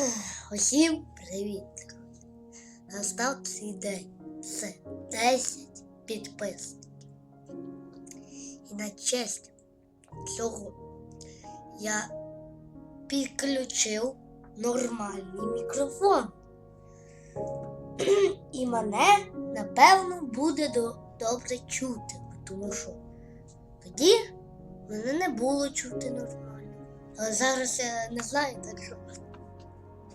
Усім привіт! Настав цей день. Це 10 підписників. І на честь цього я підключив нормальний мікрофон. І мене, напевно, буде добре чути, тому що тоді мене не було чути нормально. Але зараз я не знаю, так що.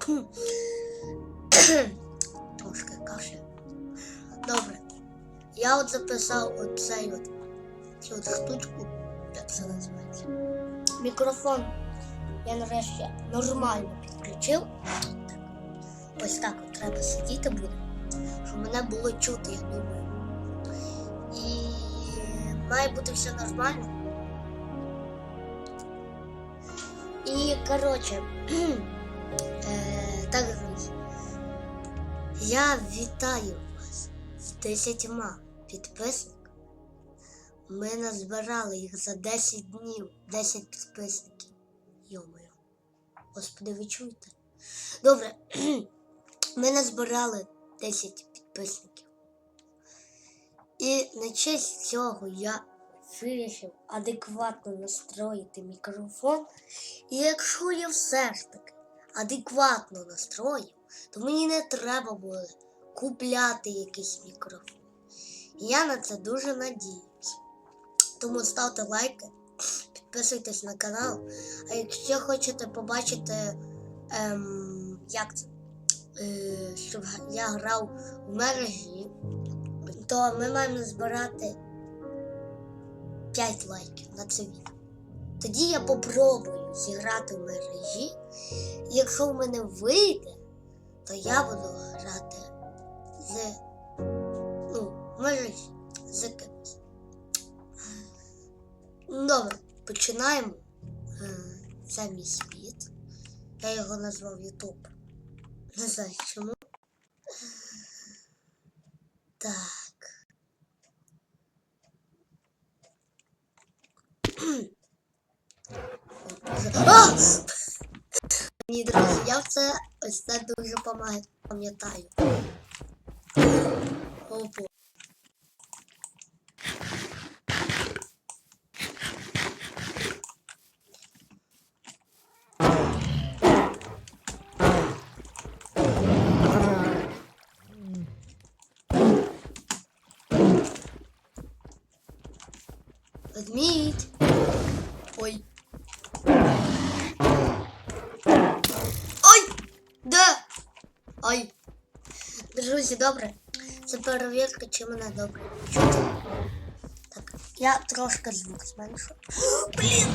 Трошки кашля. Добре. Я от записав оцей от, цю от штучку, як це називається. Мікрофон я нарешті нормально підключив. Ось так от треба сидіти буде, щоб мене було чути, я думаю. І має бути все нормально. І коротше, е, так, друзі, я вітаю вас з 10 підписниками. Ми назбирали їх за 10 днів, 10 підписників. Йомою. Господи, ви чуєте? Добре, ми назбирали 10 підписників. І на честь цього я вирішив адекватно настроїти мікрофон. І якщо я все ж таки адекватно настроїв, то мені не треба буде купляти якийсь мікрофон. І я на це дуже надіюсь. Тому ставте лайки, підписуйтесь на канал. А якщо хочете побачити, ем, як це, е, щоб я грав в мережі, то ми маємо збирати 5 лайків на це відео. Тоді я попробую зіграти в мережі. Якщо в мене вийде, то я буду грати з ну, мережі з кимось. Добре, починаємо. Е, Це мій світ. Я його назвав Ютуб. Не знаю чому. Так. А! Ні, друзі, я це ось це дуже помагає, пам'ятаю. Опа. Ведмідь. Ой. Ой! Де? Ой. Друзі, добре. Це перевірка, чи мене добре чути. Так, я трошки звук зменшу. Блін!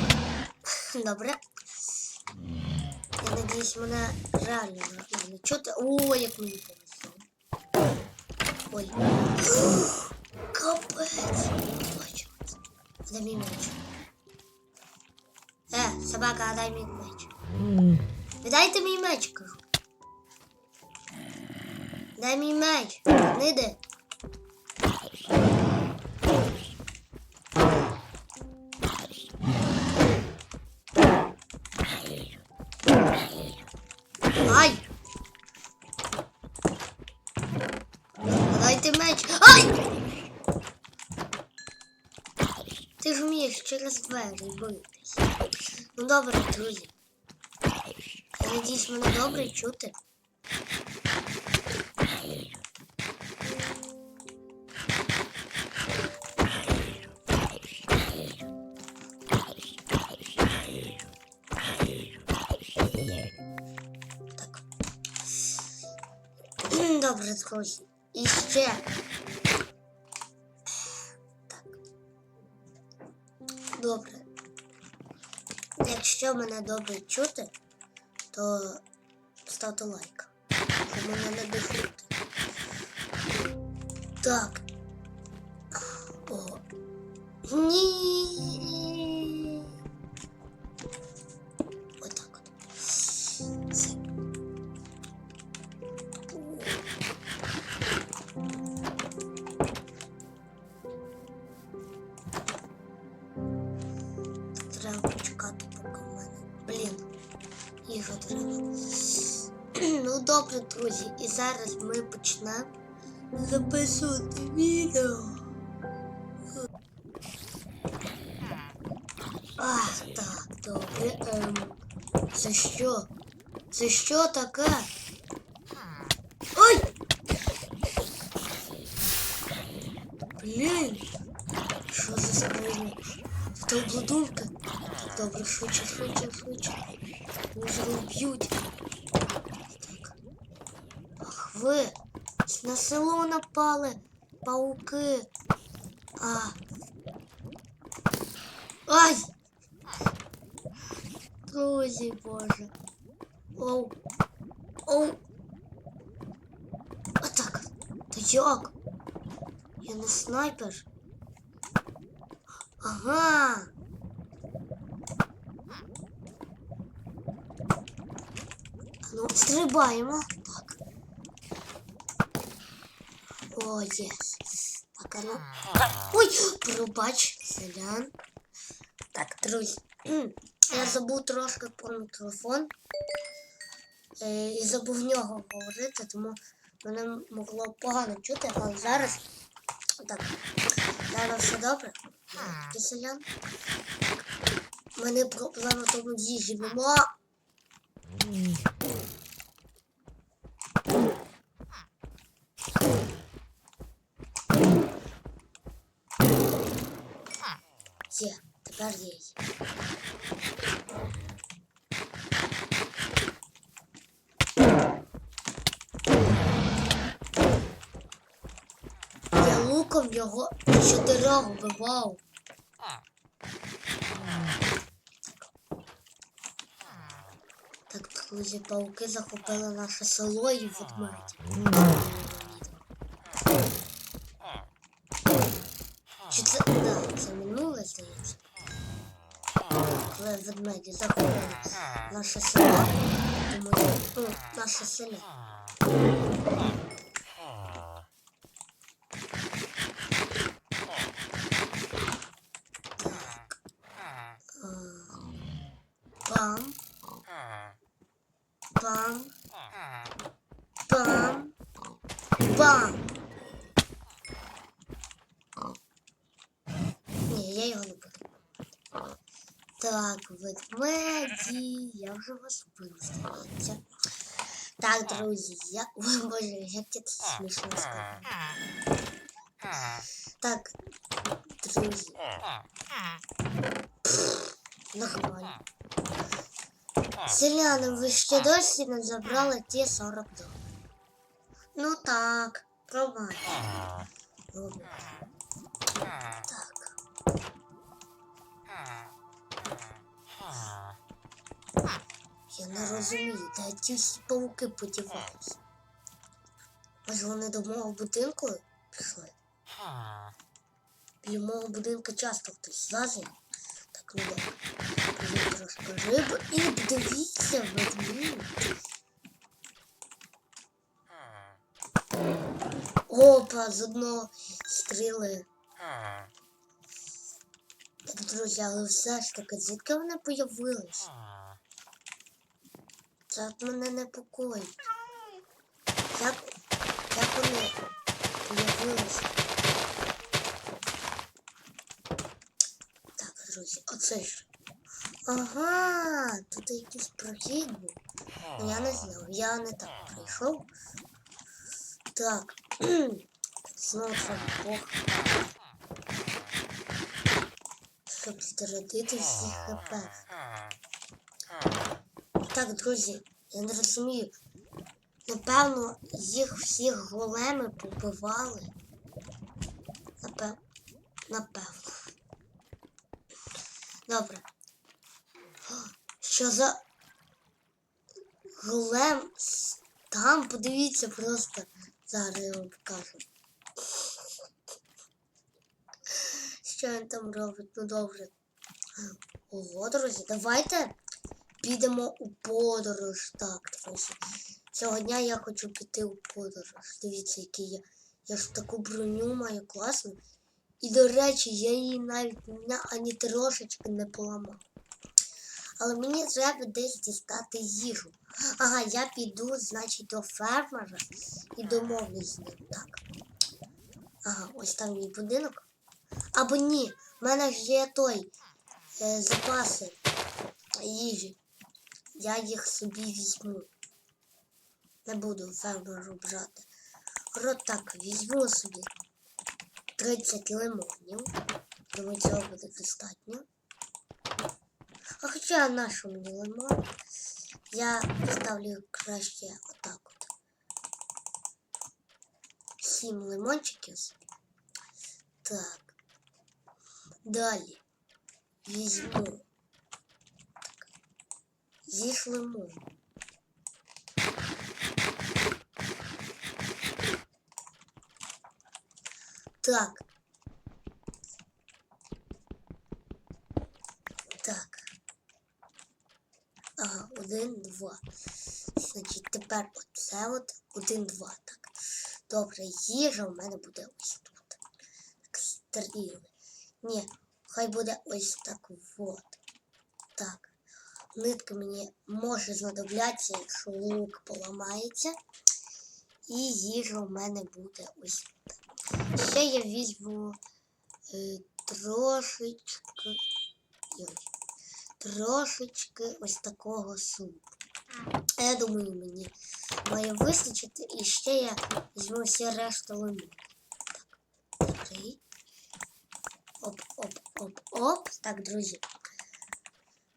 Добре. Я надіюсь, мене реально нормально чути. О, як мені повезло. Ой. Капець. Дай мій меч. Е, собака, дай мій меч. Віддайте мій меч, кажу. Дай мій меч. Не йди. Ай! Дайте меч. Ай! Ти ж вмієш через двері битись. Ну добре, друзі. Надіюсь, мене добре чути. Друзі. І ще. Так. Добре. Якщо мене добре чути, то ставте лайк. Щоб мене не дихнути. Так. О. Ні. Записувати відео. Ах, так, добре. Ем, це що? Це що таке? Ой! Блін! Що за скриня? Це обладунка? Добре, швидше, швидше, швидше. Може вб'ють. Так. Ах ви! На село напали пауки. А. Ай! Друзі, боже. Оу. Оу. А так. Та як? Я не снайпер. Ага. Ну, стрибаємо. Так. О, єс. Так, ну. Ой, пробач, селян. Так, друзі. Я забув трошки про мікрофон. Е, і забув в нього говорити, тому мене могло погано чути, але зараз. Так, зараз все добре. Селян. У мене проблема тому їжі нема. Є, тепер є. Я луком його чотирьох вбивав. Так, друзі, пауки захопили наше село і ведмедь. Чи це, да, це минуле, здається. Коли ведмеді захопили наше село, тому, ну, наше село. Бам. Бам. Бам. Бам. Ні, я його не буду. Так, ведмеді, я вже вас вбив, здається. Так, друзі, я... Ой, боже, як це смішно сказати. Так, друзі, нормально. Селяни, ви ще досі не забрали ті 40 доларів. Ну так, пробачте. Так. Я не розумію, де ті всі пауки подівалися. Може вони до мого будинку пішли? Біля мого будинку часто хтось злазить. Так, трошки риби і подивіться ведмідь. Опа, з одного стріли. Так, друзі, але все ж таки, звідки появились? Це от мене непокоїть. Як, як вони появилися? Так, друзі, оце ж. Ага, тут якийсь прохід був. Ну, Я не знав, я не так прийшов. Так. Знову Бог. Щоб зрадити всі хп. Так, друзі, я не розумію. Напевно, їх всіх големи побивали. Напев... Напевно. Добре. О, Що за голем там, подивіться просто. Зараз я вам покажу. Що він там робить? Ну добре. Ого, друзі, давайте підемо у подорож. Так, друзі. Цього дня я хочу піти у подорож. Дивіться, який я. Я ж таку броню маю класну. І, до речі, я її навіть ані трошечки не поламав. Але мені треба десь дістати їжу. Ага, я піду, значить, до фермера і домовлюсь з ним. Так. Ага, ось там мій будинок. Або ні, в мене ж є той е, запаси їжі. Я їх собі візьму. Не буду фермеру брати. От так, візьму собі 30 лимонів. Думаю, цього буде достатньо. А хоча нашу мені лимон, я поставлю краще отак от. Сім лимончиків. Так. Далі. Візьму. Так. Їж лимон. Так. Так. Ага, один, два. Значить, тепер оце от один, два. Так. Добре, їжа в мене буде ось тут. Так, стріли. Ні, хай буде ось так от. Так. Нитка мені може знадоблятися, якщо лук поламається. І їжа в мене буде ось так. Ще я візьму е, трошечки. Ой, трошечки ось такого супу. Я думаю, мені має вистачити. І ще я візьму всі решту лимон. Так, три. Оп, оп, оп, оп. Так, друзі.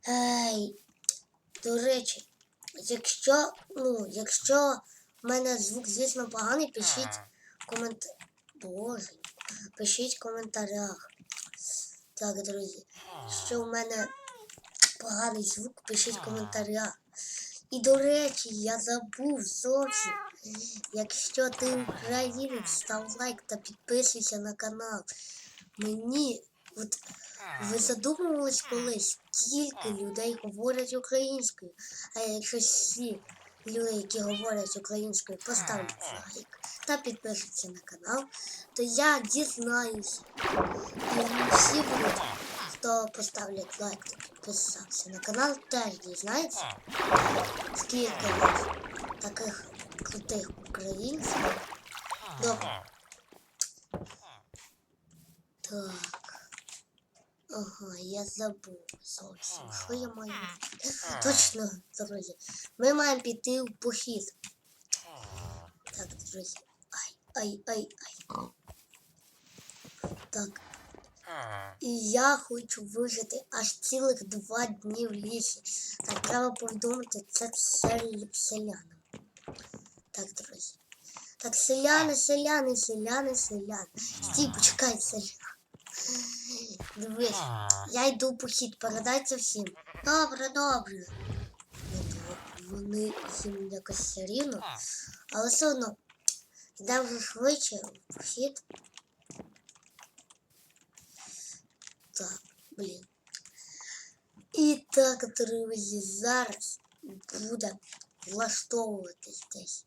Ей, до речі, якщо, ну, якщо в мене звук, звісно, поганий, пишіть комент... Боже, пишіть в коментарях. Так, друзі, що в мене поганий звук, пишіть в коментарях. І до речі, я забув зовсім. Якщо ти українець, став лайк та підписуйся на канал. Мені, от ви задумувались колись, скільки людей говорять українською. А якщо всі люди, які говорять українською, поставлять лайк та підпишуться на канал, то я дізнаюся. І всі будуть, хто поставлять лайк та підписався на канал, теж дізнаються, скільки вас таких крутих українців. Добре. Так. Ага, я забув зовсім. Що я маю? Точно, друзі. Ми маємо піти в похід. Так, друзі. Ай, ай, ай, ай. Так. І я хочу вижити аж цілих два дні в лісі. Так треба повідомити це селянам. Так, друзі. Так, селяни, селяни, селяни, селяни. Стій, почекай, селяни. Дивись, я йду похід, передай це всім. Добре, добре. Вони їм якось все рівно. Але все одно, йде вже швидше в похід. Так, блін. І так, друзі, зараз буде влаштовуватись десь.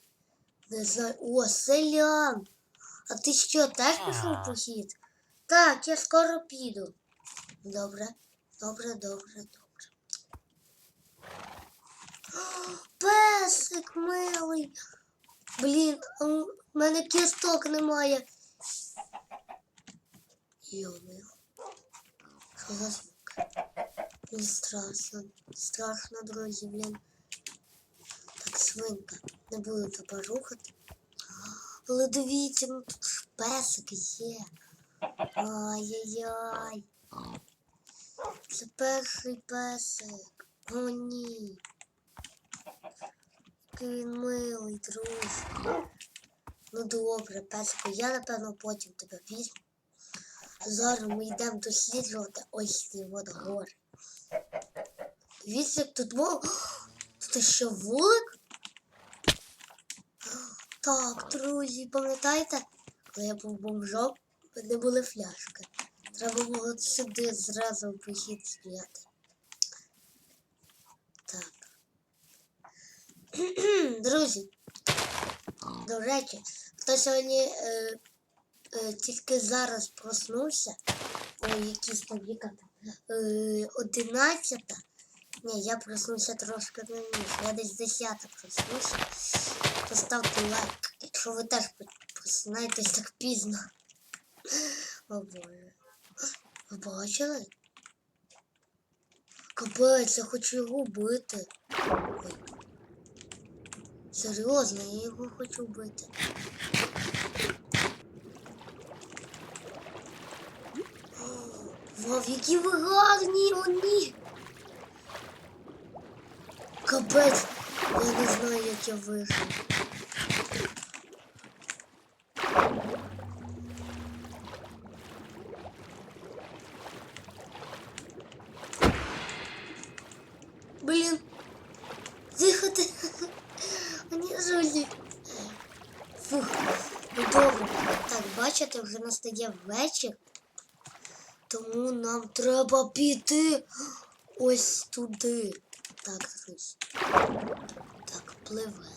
Не знаю. О, селян! А ти що, теж пішов похід? Так, я скоро піду. Добре, добре, добре, добре. О, Песик милий. Блін, а у мене кісток немає. Йо-моє. За звук? Страшно. Страшно, друзі, блін. Так, свинка. Не буду тебе рухати. Але ну тут песик є. Ай-яй-яй. Це перший песик. О, ні. Який він милий, друзі. Ну добре, песику, я напевно потім тебе візьму. Зараз ми йдемо досліджувати ось ці от гори. Дивіться, як тут мов. Тут ще вулик? Так, друзі, пам'ятаєте, коли я був бомжом, мене були фляшки. Треба було сюди зразу похід стояти. Так. Друзі, до речі, хто сьогодні е, е, тільки зараз проснувся, ой, якісь там яка там, е, 11, Ні, я проснувся трошки раніше. Я десь 10 проснувся. Поставте лайк, якщо ви теж просинаєтесь так пізно. О боже. Ви бачили? Капець, я хочу його вбити. Ой. Серйозно, я його хочу вбити. Вау, які ви гарні вони! Капець, я не знаю, як я вийшов. Блін, дихати. Мені жулі. Фух, ну добре. Так, бачите, вже настає вечір. Тому нам треба піти ось туди. Так, друзі. Так, пливе.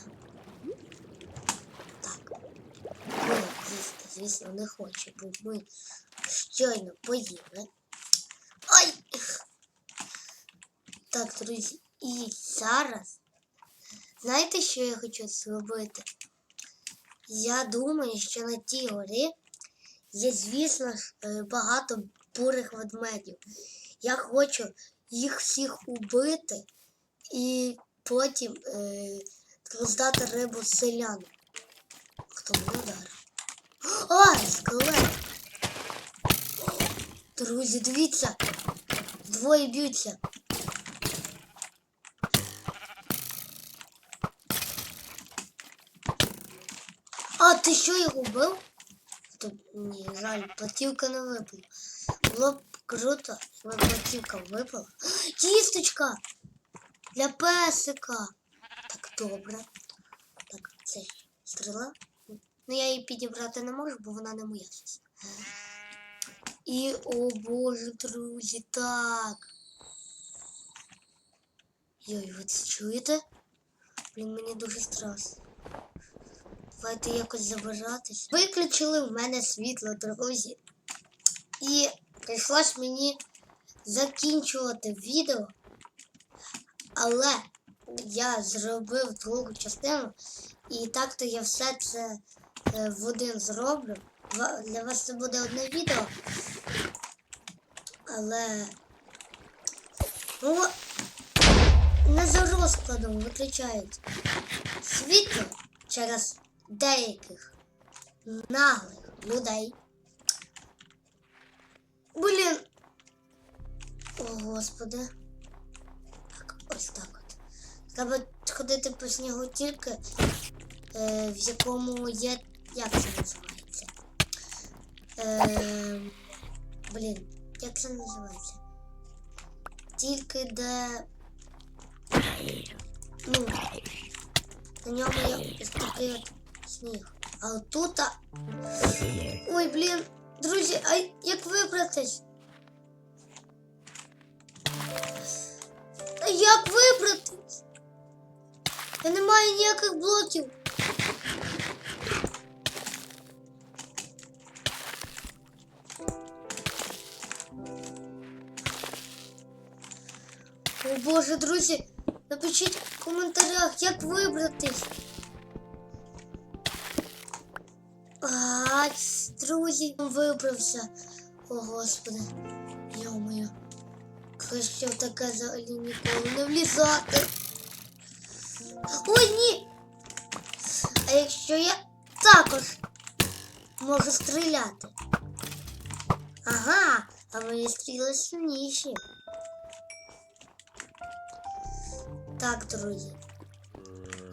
Так. Ми їсти, звісно, не хоче, бо ми щойно поїли. Ай! Так, друзі, і зараз. Знаєте, що я хочу зробити? Я думаю, що на тій горі є, звісно е, багато бурих ведмедів. Я хочу їх всіх убити і потім е, роздати рибу селянам. Хто мене ударив? А, скелет! Друзі, дивіться! Двоє б'ються. А, ти що його вбив? Тут, ні, жаль, платівка не випала. Було круто, якби платівка випала. Кісточка! Для песика. Так, добре. Так, це стріла. Ну, я її підібрати не можу, бо вона не моя. І, о боже, друзі, так. Йой, ви це чуєте? Блін, мені дуже страшно. Давайте якось забиратись. Виключили в мене світло, друзі. І прийшлось мені закінчувати відео. Але я зробив другу частину. І так-то я все це е, в один зроблю. Для вас це буде одне відео. Але. Ну, не за розкладом виключають світло через деяких наглих людей. Блін. О, господи. Так, ось так от. Треба ходити по снігу тільки, е, в якому є. Як це називається? Е, блін, як це називається? Тільки де. Ну, на ньому є такий от сніг. А отут. Ой, блін, друзі, а як вибратись? А як вибратись? Я не маю ніяких блоків. О боже, друзі, напишіть в коментарях, як вибратись. Друзі, вибрався. О, господи, йо-моє. Краще в таке взагалі ніколи не влізати. Ой, ні! А якщо я також можу стріляти? Ага, а мої стріли сильніші. Так, друзі.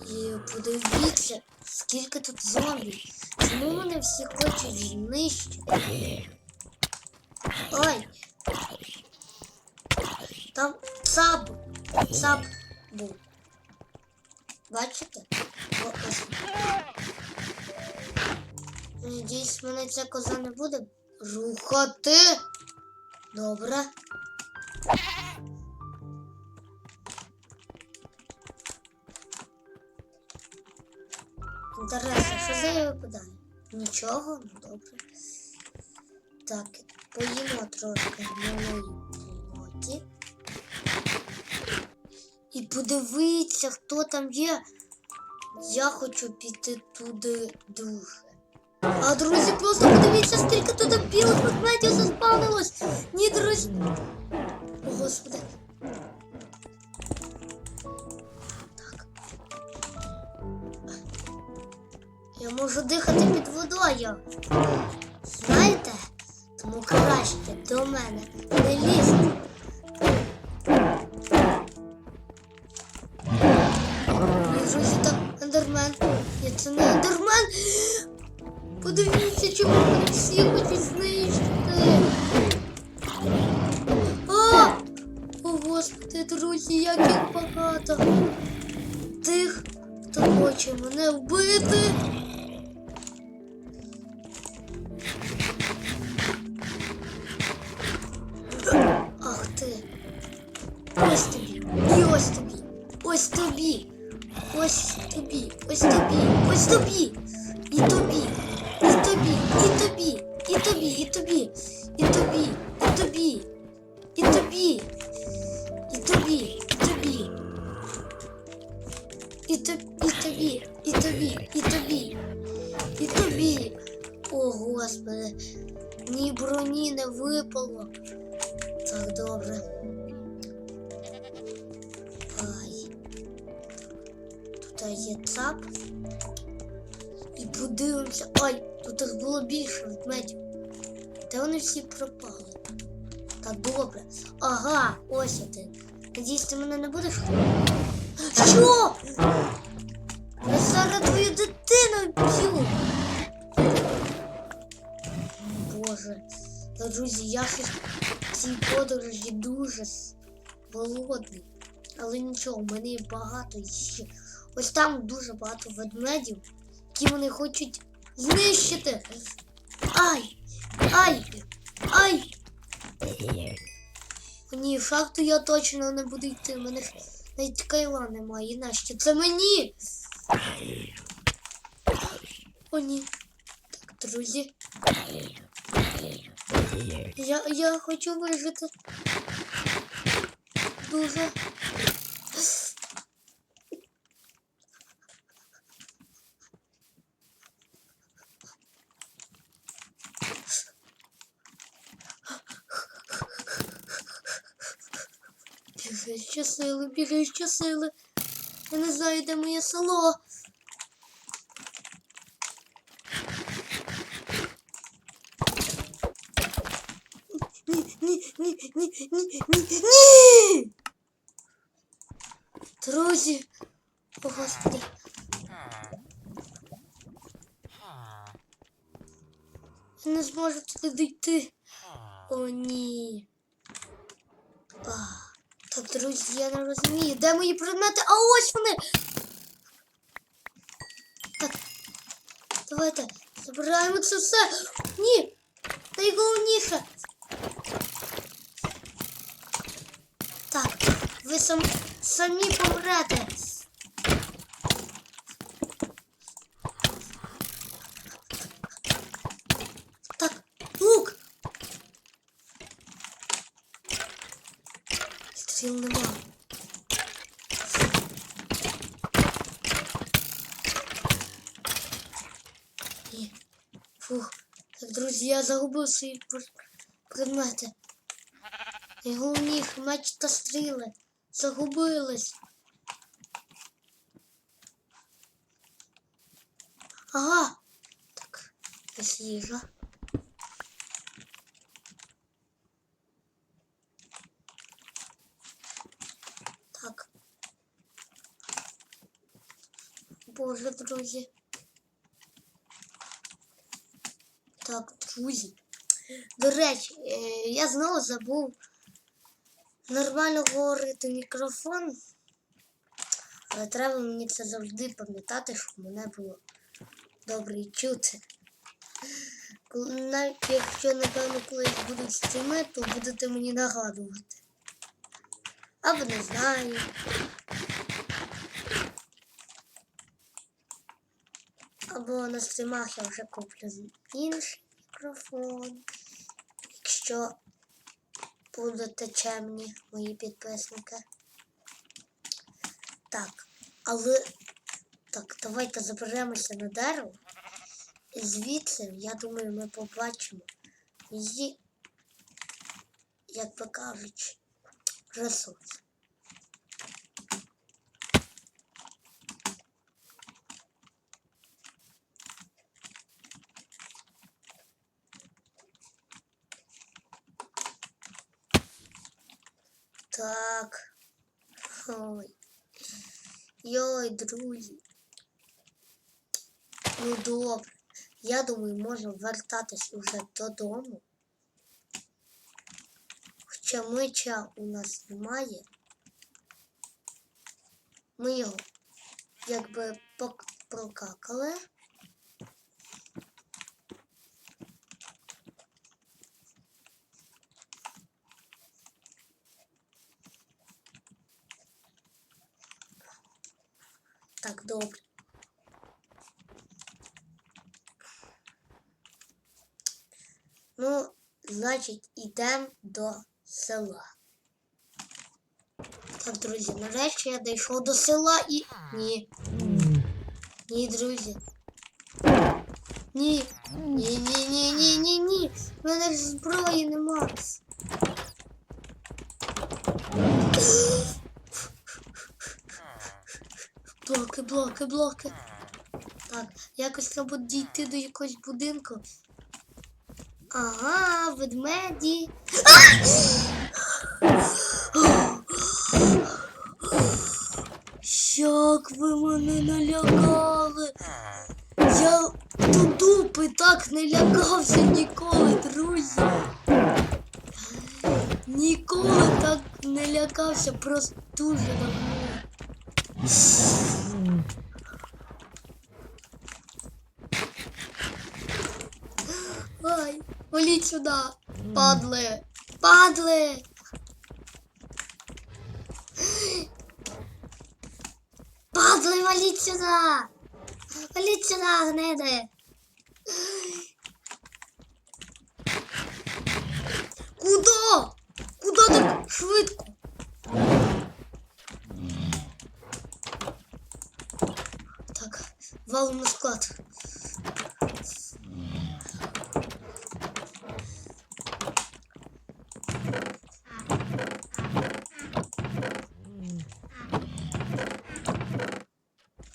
І подивіться, скільки тут зомбі. Чому вони всі хочуть знищити? Ой! Там цап. Цап був. Бачите? Надіюсь, мене ця коза не буде рухати. Добре. Нічого, ну добре. Так, поїмо трошки гнилої плоті. І подивіться, хто там є. Я хочу піти туди дуже. А друзі, просто подивіться, скільки тут білих ведмедів заспавнилось. Ні, друзі. Господи. Можу дихати під водою. Знаєте? Тому краще до мене не лізьте. Ні, друзі. Ні, це не ендермен. Подивіться, чому вони всі хочуть знищити. А! О, Господи, друзі, як їх багато. Тих, хто хоче мене вбити. Не випало. Так, добре. Ай. Тут є цап. І подивимося. Ай, тут їх було більше ведмедів. Де вони всі пропали? Так, добре. Ага, ось один. Надіюсь, ти мене не будеш. Що? Я зараз твою дитину б'ю. Друзі, я щось в цій подорожі дуже голодний. Але нічого, в мене багато ще. Ось там дуже багато ведмедів, які вони хочуть знищити. Ай! Ай! Ай! Ні, в шахту я точно не буду йти. У мене навіть кайла немає. Нащо? Це мені! О, ні. Так, друзі. Я, я хочу вижити. Дуже. Ще сили, ще сили. Я не знаю, де моє село. Ні, ні, ні, ні, ні. Друзі, о господи. Я не зможу туди дійти. О, ні. А, так, друзі, я не розумію. Де мої предмети? А ось вони. Так. Давайте забираємо це все. Ні. Найголовніше. Так, ви сам, самі помрете. Стріл нема. Ні. Фух. Так, друзі, я загубив свої пр- предмети. Найголовніше меч та стріли. Загубились. Ага. Так, ось їжа. Так. Боже, друзі. Так, друзі. До речі, е, я знову забув нормально говорити мікрофон. Але треба мені це завжди пам'ятати, щоб мене було добре чути. Навіть якщо, напевно, колись будуть стріми, то будете мені нагадувати. Або не знаю. Або на стрімах я вже куплю інший мікрофон. Якщо будете чемні, мої підписники. Так, але так, давайте заберемося на дерево. І звідси, я думаю, ми побачимо її, як би кажучи, ресурс. Так. Ой. Йой, друзі. Ну добре. Я думаю, можна вертатись уже додому. Хоча меча у нас немає. Ми його якби прокакали. Так, добре. Ну, значить, йдемо до села. Так, друзі, нарешті я дійшов до села і. Ні. Ні, друзі. Ні. Ні, ні, ні, ні, ні, ні. У мене ж зброї нема. Блоки, блоки, блоки. Так, якось треба дійти до якогось будинку. Ага, ведмеді. Як ви мене налякали? Я до дупи так не лякався ніколи, друзі. Ніколи так не лякався, просто дуже давно. Ай, валіть сюди, падли, падли. Падли, валіть сюди. Валіть сюди, гниди. Куда? Куда так швидко? Так, валом на склад.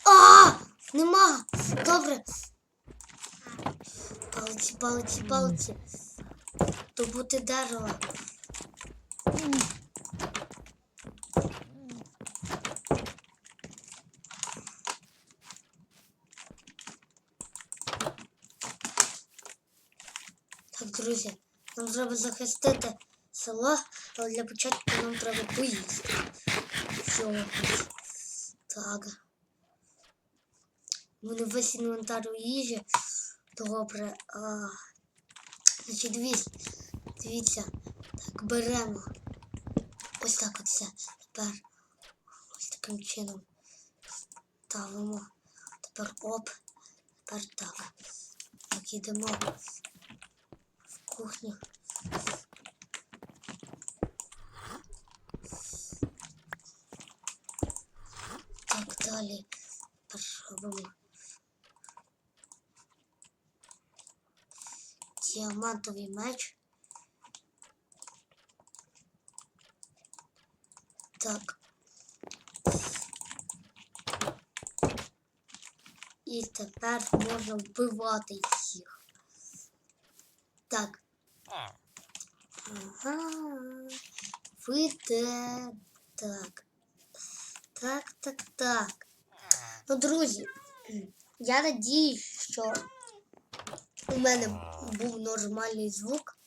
А! Нема! Добре. Палиці, палиці. Добути дерево. Так, друзі, нам треба захистити село, але для початку нам треба поїсти. Що? Так. У мене весь інвентар у їжі. Добре. А, значить, дивіться. Дивіться. Так, беремо. Ось так от все. Тепер ось таким чином ставимо. Тепер оп. Тепер так. Так, йдемо в кухню. Так, далі. Тепер робимо. Діамантовий меч. Так. І тепер можна вбивати їх. Так. Ага. Вийде. Так. Так, так, так. Ну, друзі, я надіюсь, що у мене був нормальний звук.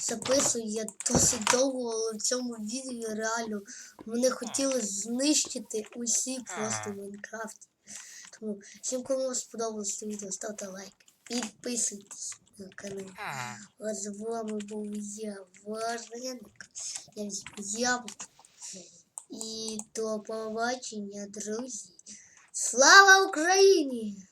Записую я досить довго, але в цьому відео реально мене хотіли знищити усі просто в Майнкрафті. Тому всім, кому сподобалось це відео, ставте лайк, підписуйтесь на канал. А з вами був я, Вареник. Я яблуко. І до побачення, друзі. Слава Україні!